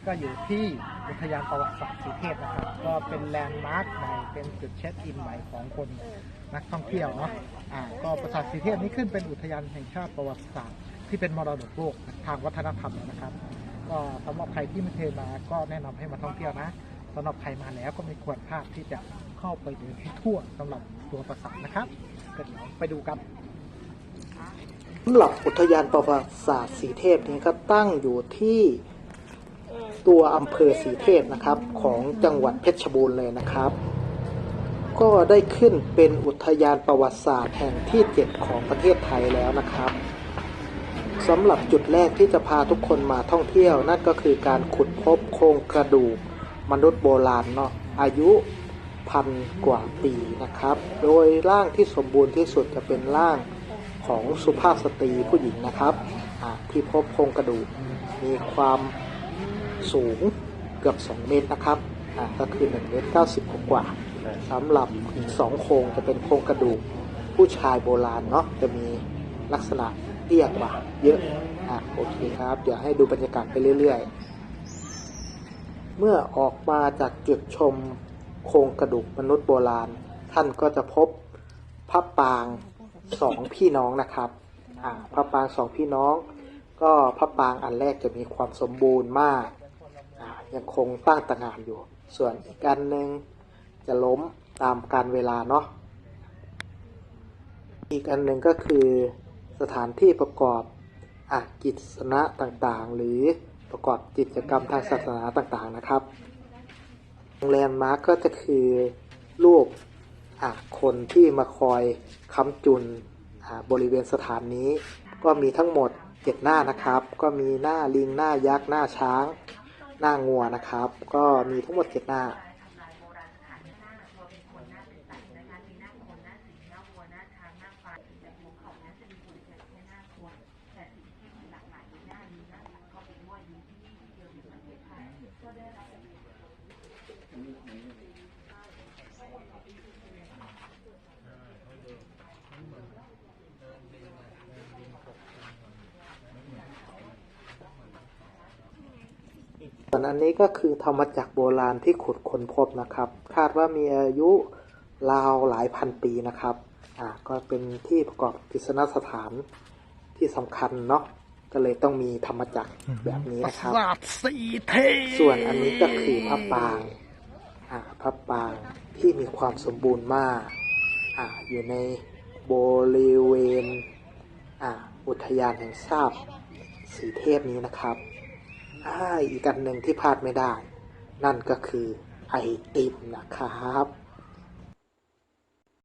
นี่ก็อยู่ที่อุทยานประวัติศาสตร์สีเทพนะครับ ก็เป็นแลนด์มาร์คใหม่เป็นจุดเช็คอินใหม่ของคนนักท่องเที่ยวเนาะอ่าก็ปราสาทสีเทพนี้ขึ้นเป็นอุทยานแห่งชาติประวัติศาสตร์ที่เป็นมรดกโลกทางวัฒนธรรมนะครับ ก็สำหรับใครที่ไม่เคยมาก็แนะนำให้มาท่องเที่ยวนะสำหรับใครมาแล้วก็ไม่ควรพลาดที่จะเข้าไปเดินให้ทั่วสำหรับตัวปราสาทนะครับก็เดี๋ยวไปดูกันสำหรับอุทยานประวัติศาสตร์สีเทพนี้ก็ตั้งอยู่ที่ ตัวอำเภอสีเทพนะครับของจังหวัดเพชรบูรณ์เลยนะครับ ก็ได้ขึ้นเป็นอุทยานประวัติศาสตร์แห่งที่ 7 ของประเทศไทยแล้วนะครับสำหรับจุดแรกที่จะพาทุกคนมาท่องเที่ยว นั่นก็คือการขุดพบโครงกระดูกมนุษย์โบราณเนาะอายุพันกว่าปีนะครับ โดยร่างที่สมบูรณ์ที่สุดจะเป็นร่างของสุภาพสตรีผู้หญิงนะครับที่พบโครงกระดูกมีความ สูงเกือบ 2 เมตรนะครับอ่าก็คือ1เมตร90 กว่าสำหรับอีกสองโครงจะเป็นโครงกระดูกผู้ชายโบราณเนาะจะมีลักษณะเตี้ยกว่าเยอะอะโอเคครับ เดี๋ยวให้ดูบรรยากาศไปเรื่อย ๆ เมื่อออกมาจากจุดชมโครงกระดูกมนุษย์โบราณ ท่านก็จะพบพระปางสองพี่น้องนะครับอ่าพระปางสองพี่น้อง ก็พระปางอันแรกจะมีความสมบูรณ์มาก ยังคงตั้งตระหงานอยู่ ส่วนอีกอันหนึ่งจะล้มตามการเวลาเนาะอีกอันหนึ่งก็คือสถานที่ประกอบอกิจสนะต่างๆ หรือประกอบกิจกรรมทางศาสนาต่างๆนะครับแลนด์มาร์กก็จะคือรูปอะคนที่มาคอยค้ำจุนบริเวณสถานนี้ ก็มีทั้งหมดเจ็ดหน้านะครับ ก็มีหน้าลิงหน้ายักษ์หน้าช้าง หน้างัวนะครับ ก็มีทั้งหมดเจ็ดหน้าส่ วนอันนี้ก็คือธรรมจักรโบราณที่ขุดค้นพบนะครับ คาดว่ามีอายุราวหลายพันปีนะครับ อ่าก็เป็นที่ประกอบกิจนสถานที่สำคัญเนาะก็เลยต้องมีธรรมจักรแบบนี้นะครับศาสตร์สีเทพส่วนอันนี้ก็คือพระปรางอ่าพระปรางที่มีความสมบูรณ์มากอ่าอยู่ในบริเวณอ่าอุทยานแห่งชาติสีเทพนี้นะครับอ่า อีกอันหนึ่งที่พลาดไม่ได้ นั่นก็คือไอติมนะครับ